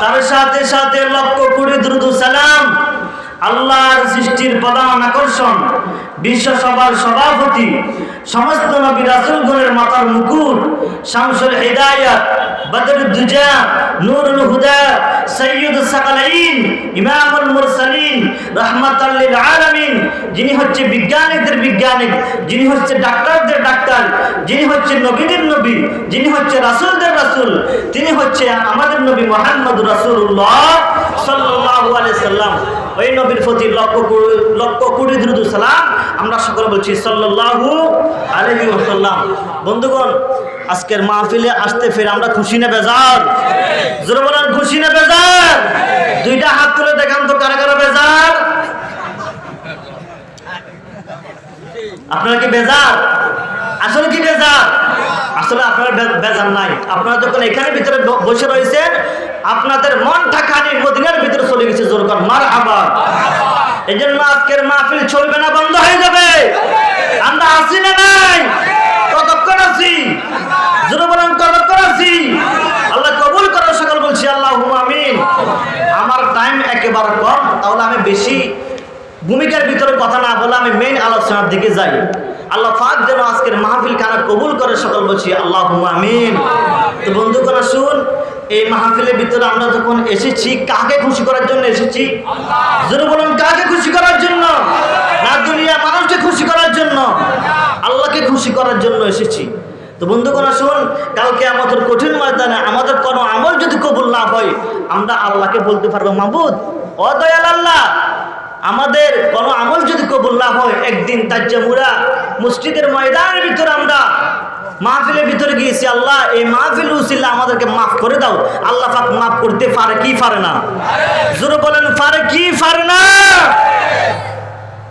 তার সাথে সাথে লক্ষ কোটি দ্রুত সালাম। আল্লাহর সৃষ্টির প্রধান আকর্ষণ বিশ্বসভার সভাপতি, সমস্ত নবী রাসুলগণের মাথার মুকুট, শামসুল হিদায়াত বদর দুজা, নূরুল হুদা সৈয়দ সাকালাইন, ইমামুল মুরসালিন, রহমাতাল লিল আলামিন, যিনি হচ্ছে বিজ্ঞানীদের বিজ্ঞানী যিনি হচ্ছে ডাক্তারদের ডাক্তার, যিনি হচ্ছে নবীদের নবী, যিনি হচ্ছে রাসূলদের রাসূল, তিনি হচ্ছে আমাদের নবী মুহাম্মদ রাসূলুল্লাহ সাল্লাল্লাহু আলাইহি সাল্লাম। ওই নবীর প্রতি লক্ষ লক্ষ কোটি দ্রুত সালাম আমরা সকলে বলছি সাল্লাল্লাহু আলাইহি ওয়াসাল্লাম। বন্ধুগণ, আজকের মাহফিলে আসতে ফের আমরা খুশি না বেজার? জোরে বলেন, খুশি না বেজার? দুইটা হাত তুলে দেখান তো কারা কারা বেজার? আপনারা কি বেজার? আসলে কি বেজার? আসলে আপনারা বেজার নাই। আপনারা যখন এখানে ভিতরে বসে রয়েছেন, আপনাদের মনটা খানি মদিনার ভিতরে চলে গেছে জোর কর মার আবার এই জন্য আজকের মাহফিল চলবে না, বন্ধ হয়ে যাবে। আমরা আসি না নাই? কতক্ষণ আছি। জোর বলেন কতক্ষণ আছি। আল্লাহ কবুল করার সকল বলছি আল্লাহ আমিন। আমার টাইম একেবারে কম, তাহলে আমি বেশি ভূমিকার ভিতরে কথা না বলে আমি মেইন আলোচনার দিকে যাই। আল্লাহ ফাক যেন আজকের মাহফিল খানা কবুল করে সকল বলছি আল্লাহ আমিন। তো বন্ধু করা শুন এই মাহফিলের ভিতরে আমরা যখন এসেছি, কাকে খুশি করার জন্য এসেছি? যদি বলুন, কাকে খুশি করার জন্য? না, দুনিয়া মানুষকে খুশি করার জন্য। আল্লাহকে খুশি করার জন্য এসেছি। তো বন্ধু কোন শুন কালকে আমাদের কঠিন ময়দানে আমাদের কোনো আমল যদি কবুল না হয়, আমরা আল্লাহকে বলতে পারব, মাহবুদ, ও দয়াল আল্লাহ আমাদের কোনো আমল যদি কবুল না হয়, একদিন তার তাজ্জামুরা মসজিদের ময়দানের ভিতরে আমরা মাহফিলের ভিতরে গিয়েছি, আল্লাহ, এই মাহফিল উসিল্লা আমাদেরকে মাফ করে দাও। আল্লাহ পাক মাফ করতে পারে কি পারে না? জোরে বলেন, পারে কি পারে না?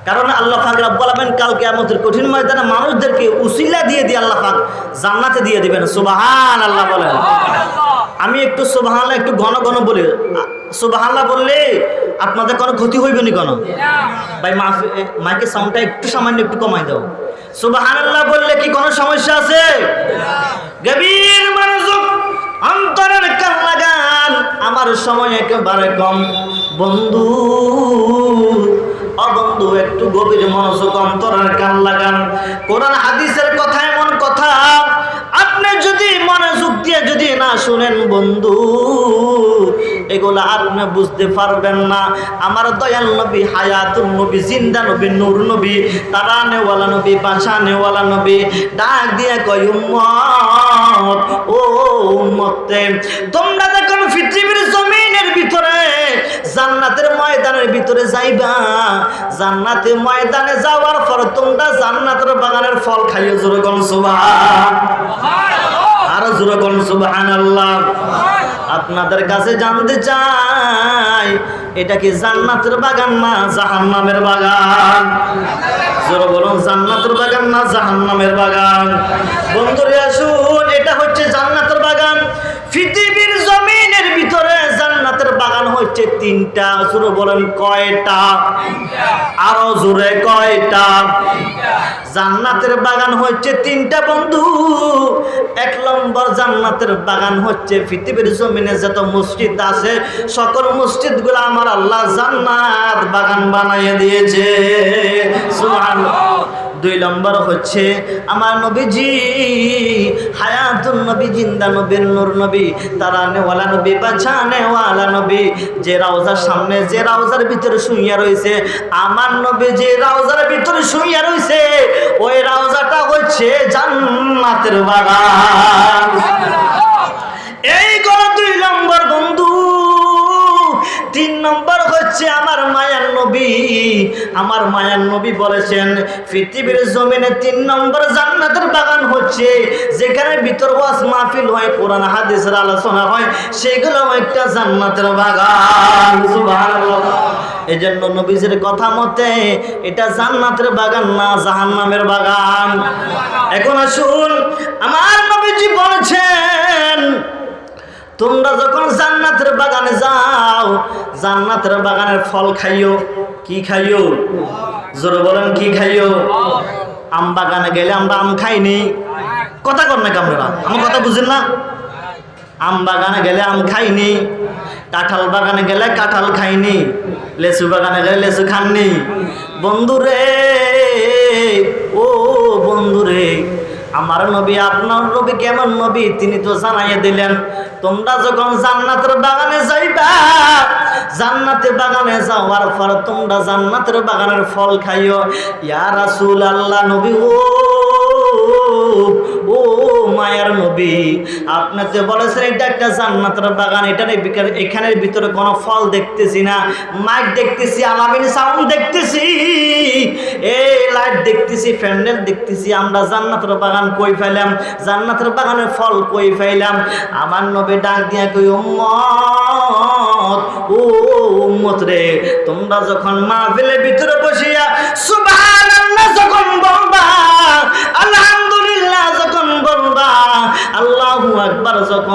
কারণ আল্লাহ পাক রব্বুল আলামিন কালকে আমাদের কঠিন ময়দানে মানুষদেরকে উসিলা দিয়ে দিয়ে আল্লাহ পাক জান্নাতে দিয়ে দিবেন। সুবাহান আল্লাহ বলেন আমি একটু সুবহানাল্লাহ একটু ঘন ঘন বলি। সুবহানাল্লাহ বললে আপনাদের কোনো ক্ষতি হইবে নি কোনো? ভাই মাইকের সাউন্ডটা একটু সামান্য একটু কমাই দাও। সুবহানাল্লাহ বললে কি কোনো সমস্যা আছে? গভীর মনোযোগ অন্তরের কান লাগান আমার সময় একেবারে কম। বন্ধু অবন্ধু, একটু গভীর মনোযোগ, অন্তরের কান লাগান। কোরআন, হাদিসের কথা, এমন কথা। আপনি যদি মনোযোগ দিয়ে যদি না শুনেন, বন্ধু, এগুলো আপনি বুঝতে পারবেন না। আমার দয়াল নবী হায়াতুল নবী, জিন্দা নবী, নূর নবী তারা নেওয়ালা নবী বাসা নেওয়ালা নবী, ডাক দিয়ে কয়, উম্মত, ও উম্মতে তোমরা দেখুন পৃথিবীর ভিতরে, জান্নাতের ময়দানের ভিতরে যাইবা। জান্নাতে ময়দানে যাওয়ার পর তোমরা জান্নাতের বাগানের ফল খাইও জোরে সুবহান। আরও জোরে আপনাদের কাছে জানতে চাই, এটা কি জান্নাতের বাগান না জাহান্নামের বাগান? জোরে বলুন, জান্নাতের বাগান না জাহান্নামের বাগান? বন্ধুরা, আসুন, এটা হচ্ছে জান্নাতের বাগান। পৃথিবীর জমিনের ভিতরে জান্নাতের বাগান হচ্ছে তিনটা জোরে বলেন কয়টা? আরও জোরে কয়টা? জান্নাতের বাগান হচ্ছে তিনটা বন্ধু। এক নম্বর জান্নাতের বাগান হচ্ছে পৃথিবীর জমিনে যত মসজিদ আছে, সকল মসজিদ মসজিদগুলো আমার আল্লাহ জান্নাত বাগান বানাইয়ে দিয়েছে। দুই নম্বর হচ্ছে আমার নবীজি, হায়াতুন নবী, জিন্দা নবীর নূর নবী, তারা নেওয়ালা নবী, বাছা নেওয়ালা নবী, যে রাউজার সামনে যে রাউজার ভিতরে শুইয়া রয়েছে আমার নবী যে রাউজার ভিতরে শুইয়া রয়েছে ওই রাউজাটা হচ্ছে জান্নাতের বাগান। এই গো দুই নম্বর বন্ধু, তিন নম্বর হচ্ছে আমার মায়ার নবী। আমার মায়ার নবী বলেছেন, পৃথিবীর জমিনে তিন নম্বর জান্নাতের বাগান হচ্ছে, যেখানে ভিতর ওয়াজ মাহফিল হয়, কোরআন, হাদিসের আলোচনা হয়, সেগুলো একটা জান্নাতের বাগান। এই জন্য নবীজির কথা মতে, এটা জান্নাতের বাগান না, জাহান্নামের বাগান। এখন আসুন, আমার নবীজি বলেছেন, তোমরা যখন জান্নাতের বাগানে যাও, জান্নাতের বাগানের ফল খাইও, কি খাইও? জোরে বলেন, কি খাইও? আম বাগানে গেলে আমরা আম খাইনি। কথা কর না আপনারা আমার কথা বুঝেন না? আম বাগানে গেলে আম খাইনি, কাঁঠাল বাগানে গেলে কাঁঠাল খাইনি, লেচু বাগানে গেলে লেচু খাননি। বন্ধুরে, ও বন্ধুরে আমার নবী, আপনার নবী কেমন নবী? তিনি তো জানাইয়ে দিলেন, তোমরা যখন জান্নাতের বাগানে যাইবা, জান্নাতের বাগানে যাওয়ার পর তোমরা জান্নাতের বাগানের ফল খাইও। ইয়া রাসূল আল্লাহ নবী, ও মায়ার নবী। আপনি তো বলেছেন, এটা একটা জান্নাতের বাগান, এটার এখানের ভিতরে কোনো ফল দেখতেছি না। মাইক দেখতেছি, আলামিন সাউন্ড দেখতেছি। এই লাইট দেখতেছি, প্যান্ডেল দেখতেছি, আমরা জান্নাতের বাগান কই ফেলাম জান্নাতের বাগানের ফল কই ফেলাম আমার নবী ডাক দিয়া কই উম্মত, ও উম্মত রে, তোমরা যখন মাহফিলের ভিতরে বসিয়া সুবহানাল্লাহ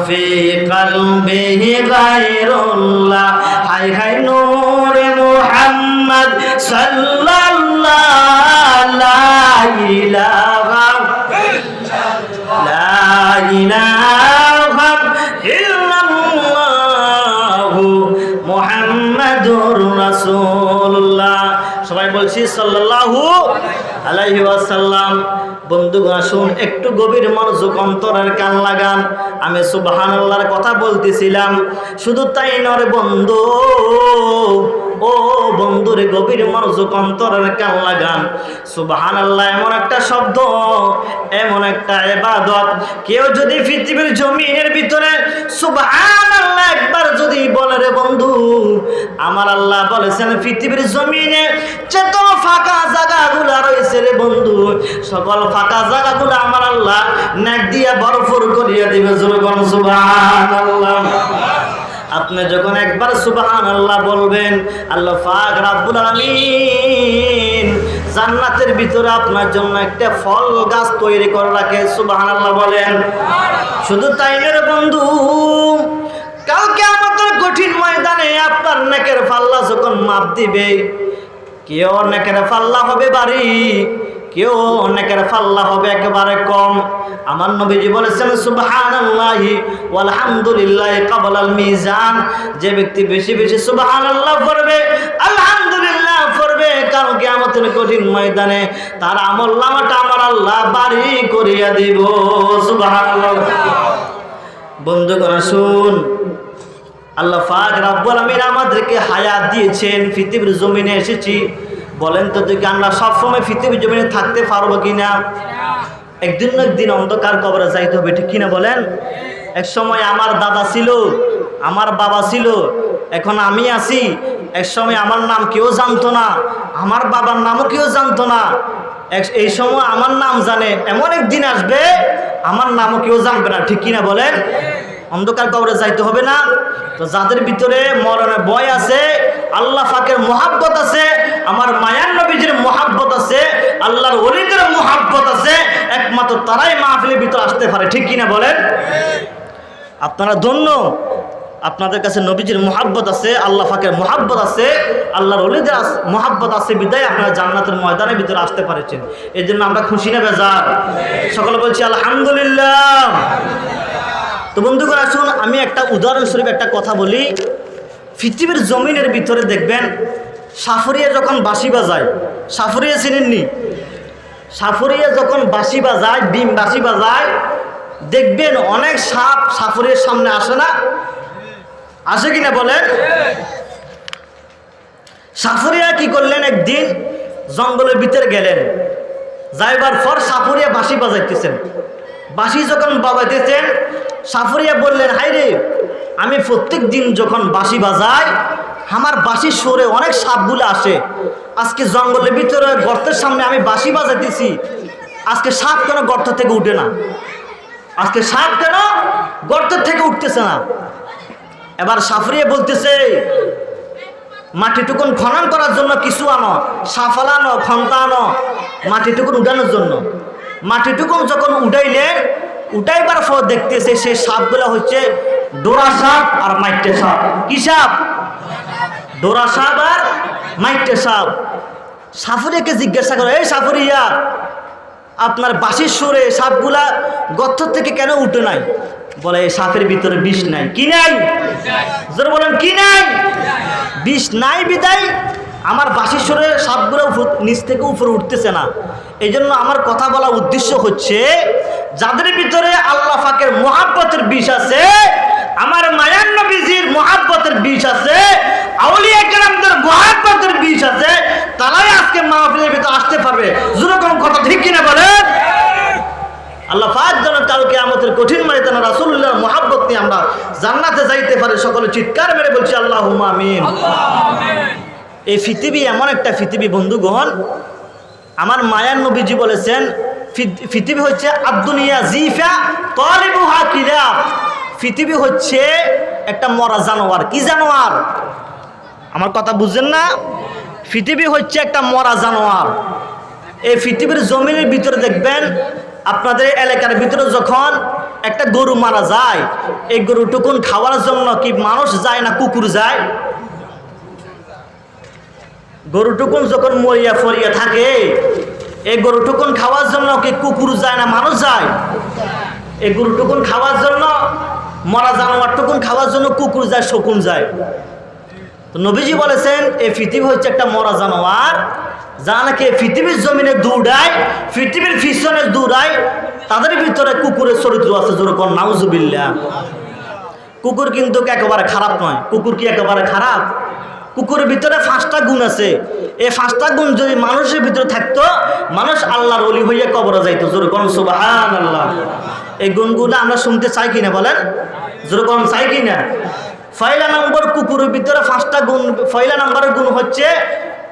মা ফি কলবিহি গায়রুল্লাহ হাই হাই নূরে মুহাম্মদ সাল্লাল্লাহু লা ইলাহা লা ইলাহা ইল্লাল্লাহু মুহাম্মাদুর রাসূলুল্লাহ। সবাই বলছি সাল্লাল্লাহু আলাইহি ওয়াসাল্লাম, বন্ধুগণ, আসুন, একটু গভীর মনোযোগ, অন্তরের কান লাগান। আমি সুবহানাল্লাহর কথা বলতেছিলাম। শুধু তাই নর বন্ধু, ও বন্ধুরে গভীর মনোযোগ অন্তরের কান লাগান। সুবহানাল্লাহ, এমন একটা শব্দ, এমন একটা এবাদত কেউ যদি পৃথিবীর জমিনের ভিতরে সুবহানাল্লাহ একবার যদি বলে, রে বন্ধু, আমার আল্লাহ বলেছেন পৃথিবীর জমিনে যত ফাঁকা জায়গাগুলো রয়েছে রে বন্ধু, সকল ফাঁকা জায়গাগুলো আমার আল্লাহ নাক দিয়া বরফর করিয়া দিবে। জোরগণ সুবহানাল্লাহ। আপনি যখন একবার সুবহান আল্লাহ বলবেন, আল্লাহ পাক রাব্বুল আলামিন জান্নাতের ভিতরে আপনার জন্য একটা ফল গাছ তৈরি করে রাখে সুবহান আল্লাহ বলেন। শুধু তাই বন্ধু, কালকে আমাদের কঠিন ময়দানে আপনার নেকের পাল্লা যখন মাপ দিবে, কেউ নেকের পাল্লা হবে বাড়ি। কেউ অনেকের ফাল্লা হবে একেবারে কম। আমার নবীজি বলেছেন, সুবহানাল্লাহি ওয়ালহামদুলিল্লাহ কাবলাল মিজান। যে ব্যক্তি বেশি বেশি সুবহানাল্লাহ পড়বে, আলহামদুলিল্লাহ পড়বে কারণ কিয়ামতের কঠিন ময়দানে। তার আমল নামাটা আমার আল্লাহ বাড়ি করিয়া দিব। সুবহানাল্লাহ। বন্ধুগণ শুন আল্লাহ পাক রাব্বুল আমিন আমাদেরকে হায়াত দিয়েছেন। পৃথিবীর জমিনে এসেছি। বলেন তো দেখি আমরা সবসময় পৃথিবীর জমিনে থাকতে পারব কিনা? একদিন না একদিন অন্ধকার কবরে যাইতে হবে, ঠিক কিনা বলেন? এক সময় আমার দাদা ছিল, আমার বাবা ছিল, এখন আমি আছি। এক সময় আমার নাম কেউ জানতো না, আমার বাবার নামও কেউ জানতো না। এই সময় আমার নাম জানে, এমন একদিন আসবে, আমার নামও কেউ জানবে না, ঠিক কিনা বলেন? অন্ধকার কবরে যাইতে হবে না। তো যাদের ভিতরে মরণের ভয় আছে, আল্লাহ ফাঁকের মোহাব্বত আছে আমার মায়ার নবীজির মোহাব্বত আছে, আল্লাহর অলিদের মোহাব্বত আছে, একমাত্র তারাই মাহফিলের ভিতরে আসতে পারে, ঠিক কিনা বলেন? আপনারা ধন্য, আপনাদের কাছে নবীজির মোহাব্বত আছে, আল্লাহ ফাকের মোহাব্বত আছে, আল্লাহর অলিদের মোহাব্বত আছে, বিদায় আপনারা জান্নাতের ময়দানের ভিতরে আসতে পারেছেন। এই জন্য আমরা খুশি না বেজার। সকলে বলছি, আলহামদুলিল্লাহ। তো বন্ধুগণ, আসুন, আমি একটা উদাহরণস্বরূপ একটা কথা বলি। পৃথিবীর জমিনের ভিতরে দেখবেন সাফরিয়া যখন বাঁশি বাজায়, সাফরিয়া চিনেননি? সাফরিয়া যখন বাঁশি বাজায়, ডিম বাঁশি বাজায়, দেখবেন অনেক সাপ সাফরিয়ার সামনে আসে না? আসে কিনা বলেন? সাফরিয়া কি করলেন একদিন? জঙ্গলের ভিতরে গেলেন। যাইবার পর সাফরিয়া বাঁশি বাজাইতেছেন। বাঁশি যখন বাজাইতেছেন, সাফরিয়া বললেন হাই রে আমি প্রত্যেক দিন যখন বাঁশি বাজাই আমার বাঁশির সুরে অনেক সাপগুলো আসে। আজকে জঙ্গলের ভিতরে গর্তের সামনে আমি বাঁশি বাজাইতেছি। আজকে সাপ কেন গর্ত থেকে উঠে না? আজকে সাপ কেন গর্তের থেকে উঠতেছে না? এবার সাফরিয়ে বলতেছে, মাটিটুকুন খনন করার জন্য কিছু আনো, সাফালা আনো খন্তা আনো, মাটিটুকুন উঠানোর জন্য। মাটিটুকুন যখন উঠাইলেন উঠাইবার পর দেখতেছে সেই সাপগুলো হচ্ছে ডোরা সাপ আর মাইটে সাপ। কি সাপ? ডোরা সাপ আর মাইটে সাপ। সাফরিয়াকে জিজ্ঞাসা করে, এই সাফরিয়া আপনার বাঁশির সুরে সাপগুলা গর্ত থেকে কেন উঠে নাই? বলে, এই সাপের ভিতরে বিষ নাই। কি নাই? জোরে বলেন, কি নাই? বিষ নাই বিদায়, আমার বাঁশির সুরে সাপগুলো নিচ থেকে উপরে উঠতেছে না। এই জন্য আমার কথা বলা উদ্দেশ্য হচ্ছে, যাদের ভিতরে আল্লাহ ফাকের মহাব্বতের বিষ আছে আমার মায়ান নবীজির মহাব্বতের বিষ আছে, আউলিয়া কেরামদের মহাব্বতের বিষ আছে, তারাই আজকে মাহফিলের ভিতরে আসতে পারবে। যেরকম কথা ঠিক কিনা বলেন? আল্লাহ ফাজ যেন কালকে আমাদের কঠিন মারিতে না রাসুল্লাহ মহাব্বত নিয়ে আমরা জান্নাতে যাইতে পারে, সকলে চিৎকার মেরে বলছি আল্লাহ আমিন। এই পৃথিবী এমন একটা পৃথিবী, বন্ধুগণ, আমার মায়ার নবীজি বলেছেন পৃথ- পৃথিবী হচ্ছে আব্দুনিয়া জিফা, তলিবুহা কিরা পৃথিবী হচ্ছে একটা মরা জানোয়ার। কি জানোয়ার? আমার কথা বুঝছেন না? পৃথিবী হচ্ছে একটা মরা জানোয়ার। এই পৃথিবীর জমিনের ভিতরে দেখবেন, আপনাদের এলাকার ভিতরে যখন একটা গরু মারা যায়, এই গরুটুকুন খাওয়ার জন্য কি মানুষ যায় না কুকুর যায়? গরুটুকুন যখন মরিয়া ফরিয়া থাকে, এই গরুটুকুন খাওয়ার জন্য কি কুকুর যায় না মানুষ যায়? এই গরুটুকুন খাওয়ার জন্য মরা জানোয়ারটুকুন খাওয়ার জন্য কুকুর যায়, শকুন যায়। তো নবীজি বলেছেন এই পৃথিবী হচ্ছে একটা মরা জানোয়ার। যা নাকি পৃথিবীর জমিনে দৌড়ায়, পৃথিবীর পিছনে দৌড়ায়, তাদের ভিতরে কুকুরের চরিত্র আছে যেরকম নাউজুবিল্লা কুকুর কিন্তু একেবারে খারাপ নয়। কুকুর কি একেবারে খারাপ? কুকুরের ভিতরে পাঁচটা গুণ আছে। এই পাঁচটা গুণ যদি মানুষের ভিতরে থাকতো, মানুষ আল্লাহর অলি হইয়া কবরা যাইতো, যেরকম সুবাহান আল্লাহ এই গুণগুলো আমরা শুনতে চাই কিনা বলেন? যেরকম চাই কিনা? ফয়লা নম্বর কুকুরের ভিতরে পাঁচটা গুণ, ফয়লা নম্বরের গুণ হচ্ছে,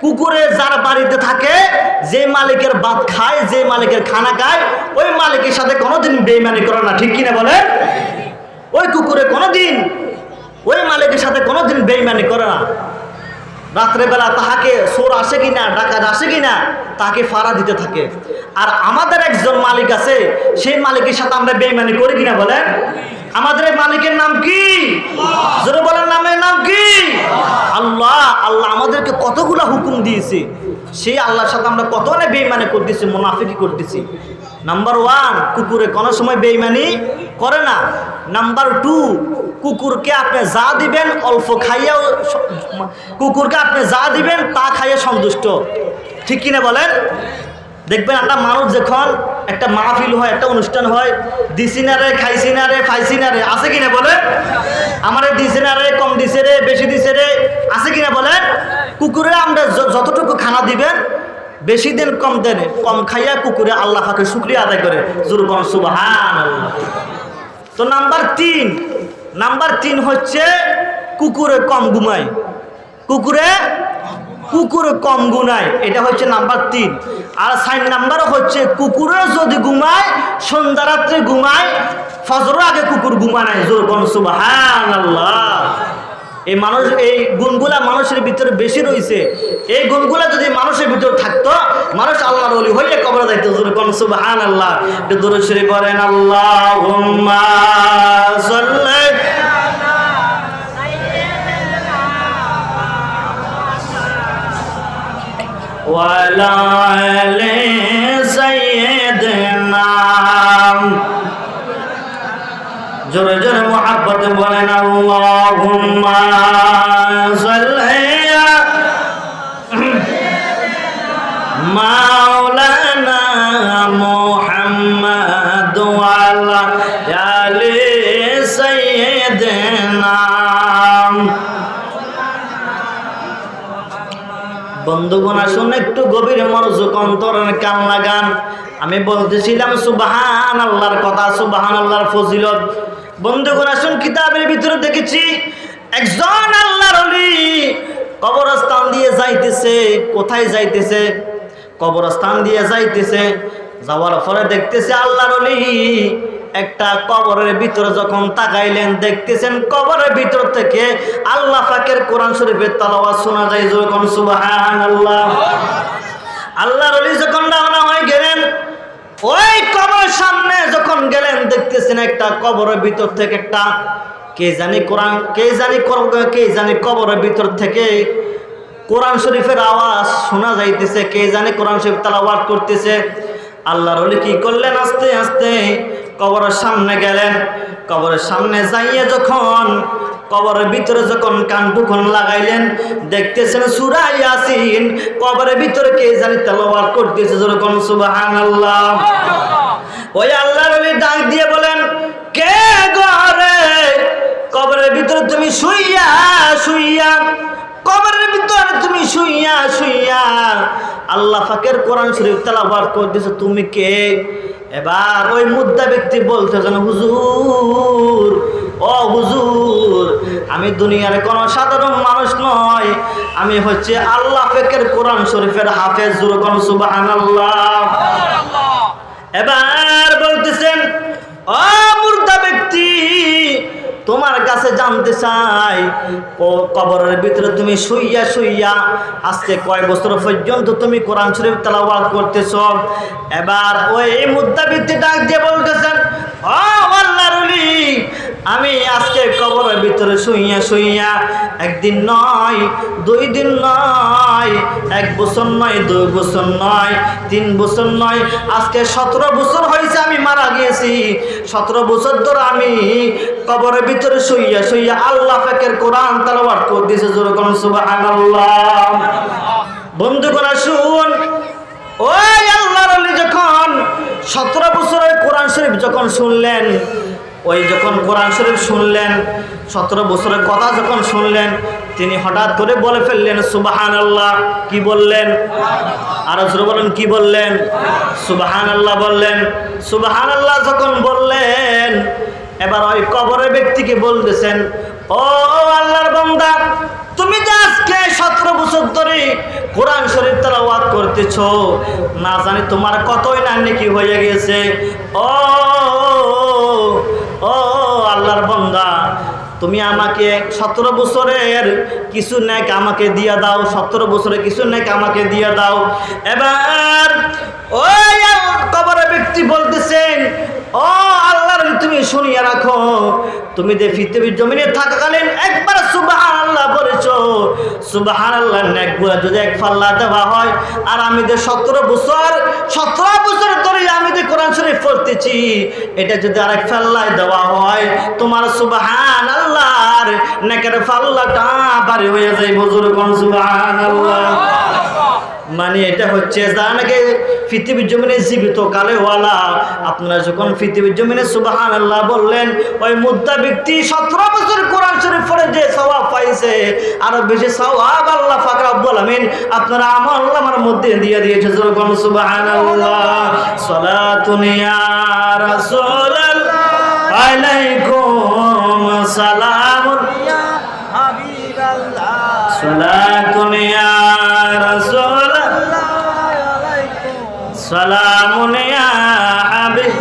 কুকুরে যার বাড়িতে থাকে, যে মালিকের ভাত খায়, যে মালিকের খানা খায়, ওই মালিকের সাথে কোনোদিন বেইমানি করে না, ঠিক কিনা বলেন? ওই কুকুরে কোনোদিন, ওই মালিকের সাথে কোনোদিন বেইমানি করে না। রাত্রেবেলা তাহাকে সোর আসে কিনা, ডাকাত আসে কিনা তাকে ফাড়া দিতে থাকে। আর আমাদের একজন মালিক আছে, সেই মালিকের সাথে আমরা বেইমানি করি কিনা বলেন? আমাদের মালিকের নাম কি? বলেন, নামের নাম কি? আল্লাহ আল্লাহ আমাদেরকে কতগুলা হুকুম দিয়েছে। সেই আল্লাহর সাথে আমরা কত না বেইমানি করতেছি, মুনাফিকি করতেছি। নাম্বার ওয়ান কুকুরে কোনো সময় বেইমানি করে না। নাম্বার টু কুকুরকে আপনি যা দিবেন, অল্প খাইয়াও কুকুরকে আপনি যা দিবেন, তা খাইয়ে সন্তুষ্ট। ঠিক কিনা বলেন? দেখবেন একটা মানুষ যখন একটা মাহফিল হয়, একটা অনুষ্ঠান হয় দিছি না রে খাইছি না আছে কিনা বলেন? আমার দিছে না রে কম দিছে রে, বেশি দিছে রে, আছে কিনা বলেন? কুকুরে আমরা যতটুকু খানা দিবেন, বেশি দিন কম দেন কম খাইয়া কুকুরে আল্লাহ শুক্রিয়া আদায় করে। জুরবন সুবাহান তো নাম্বার তিন নাম্বার তিন হচ্ছে কুকুরে কম ঘুমায়। কুকুরে কুকুরে কম গুনায় এটা হচ্ছে নাম্বার তিন। আর সাইন নাম্বার হচ্ছে কুকুরে যদি ঘুমায় সন্ধ্যা রাত্রে ঘুমায় ফজর আগে কুকুর ঘুমা নাই জোর সুবাহান আল্লাহ এই মানুষ, এই গুণগুলা মানুষের ভিতরে বেশি রয়েছে। এই গুণগুলা যদি মানুষের ভিতরে থাকতো, মানুষ আল্লাহর ওলি হইলে কবর যাইতো জোর কোন সুবহান আল্লাহ দূরে সরে পড়েন, আল্লাহুম্মা সাল্লি ওয়ালা আলি সাইয়্যিদিনা জোরে জোরে মোহাব্বত বলেন আল্লাহুম্মা সাল্লি মাওলানা মুহাম্মদ ওয়ালা আলি সাইয়্যিদিনা বন্ধুগণ, আসুন একটু গভীর মনোযোগ, অন্তরের কান লাগান আমি বলতেছিলাম সুবাহান আল্লাহর কথা সুবাহান আল্লাহর ফজিলত। বন্ধুগণ, আসুন কিতাবের ভিতরে দেখেছি, একজন আল্লাহর কবরস্থান দিয়ে যাইতেছে, কোথায় যাইতেছে? কবরস্থান দিয়ে যাইতেছে, যাওয়ার পরে দেখতেছে আল্লাহর অলি একটা কবরের ভিতরে যখন তাকাইলেন, দেখতেছেন কবরের ভিতর থেকে আল্লাহ ফাকের কোরআন শরীফের তালাওয়াত শোনা যায় যখন সুবহানাল্লাহ। আল্লাহর ওলি যখন রওনা হয়ে গেলেন, ওই কবরের সামনে যখন গেলেন, দেখতেছেন একটা কবরের ভিতর থেকে একটা কে জানি কোরআন, কে জানি কে জানি কবরের ভিতর থেকে কোরআন শরীফের আওয়াজ শোনা যাইতেছে, কে জানি কোরআন শরীফ তালাওয়াত করতেছে। আল্লাহর ওলি কি করলেন? আস্তে আস্তে কবরের সামনে গেলেন। কবরের সামনে যাইয়ে যখন কবরের ভিতরে যখন কানটুখন লাগাইলেন, দেখতেছেন সুরা ইয়াসিন, কবরের ভিতরে কে জানি তেলাওয়াত করতেছে যখন সুবহানাল্লাহ। ওই আল্লাহর ওলি ডাক দিয়ে বলেন, কে ঘরে কবরের ভিতরে তুমি শুইয়া শুইয়া, কবরের ভিতরে তুমি শুইয়া শুইয়া, আল্লাহ ফাকের কোরআন শরীফ তেলাওয়াত করতেছো, তুমি কে? এবার ওই মুদ্রা ব্যক্তি বলতেছেন হুজুর ও হুজুর আমি দুনিয়ার কোনো সাধারণ মানুষ নয়। আমি হচ্ছে আল্লাহ ফেকের কোরআন শরীফের হাফেজ জুরকন সুবহানাল্লাহ। এবার বলতেছেন ও মুর্দা ব্যক্তি তোমার কাছে জানতে চাই। কবরের ভিতরে তুমি শুইয়া শুইয়া আজকে কয় বছর পর্যন্ত তুমি কোরআন শরীফ তেলাওয়াত করতেছ? এবার ওই মুদ্রাবৃত্তি ডাক দিয়ে বলতেছেন? ও আল্লাহর আমি কবরের ভিতরে শুইয়া শুইয়া, একদিন নয়, দুই দিন নয়, এক বছর নয়, দুই বছর নয়, তিন বছর নয়, আজকে সতেরো বছর হয়েছে আমি মারা গিয়েছি। সতেরো বছর ধরে আমি কবরের ভিতরে শুইয়া শুইয়া আল্লাহ পাকের কোরআন তার করে দিয়েছে যেরকম সুবহানাল্লাহ। বন্ধুগণ, শুন, ওই আল্লাহর আলী যখন সতেরো বছরের কোরআন শরীফ যখন শুনলেন ওই যখন কোরআন শরীফ শুনলেন, সতেরো বছরের কথা যখন শুনলেন, তিনি হঠাৎ করে বলে ফেললেন সুবাহান আল্লাহ কি বললেন? আরও জোরে বলেন, কি বললেন? সুবাহান আল্লাহ বললেন। সুবাহান আল্লাহ যখন বললেন, এবার ওই কবরের ব্যক্তিকে বলতেছেন, ও আল্লাহর বান্দা, তুমি যে আজকে সতেরো বছর ধরে কোরআন শরীফ তেলাওয়াত করতেছ, না জানি তোমার কতই না নাকি হয়ে গেছে। ও ও আল্লাহর বন্দা, তুমি আমাকে সতেরো বছরের কিছু ন্যাক আমাকে দিয়া দাও, সতেরো বছরের কিছু ন্যাক আমাকে দিয়া দাও। এবার ওই কবরে ব্যক্তি বলতেছেন ও আল্লাহর তুমি শুনিয়া রাখো, তুমি যে পৃথিবীর জমিনে থাকাকালীন একবার আল্লাহ নেকগুলা যদি এক ফাল্লা দেওয়া হয়, আর আমি যে সতেরো বছর সতেরো বছর ধরে আমি যে কোরআন শরীফ পড়তেছি, এটা যদি আরেক ফাল্লায় দেওয়া হয়, তোমার সুবাহান আল্লাহর নেকের ফাল্লাটা বাড়ি হয়ে যায় বুজুর্গ সুবাহান আল্লাহ মানে এটা হচ্ছে যা নাকি পৃথিবীর জমিনে জীবিত কালেওয়ালা আপনারা যখন পৃথিবীর জমিনে সুবাহান আল্লাহ বললেন ওই মুদ্রা ব্যক্তি সতেরো বছর কোরআন শরীফ পড়ে যে সওয়াব পাইছে আরও বেশি সওয়াব আল্লাহ ফাকর আব্বুল আমিন আপনারা আমার আমার মধ্যে দিয়ে দিয়েছে যখন সুবাহান আল্লাহ সালাতুন ইয়া রাসূলুল্লাহ আলাইকুম সালামুন সালাতুন সালামুন ইয়া হাবিব।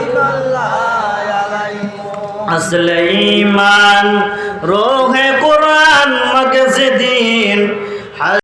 আসলে ইমান রোহে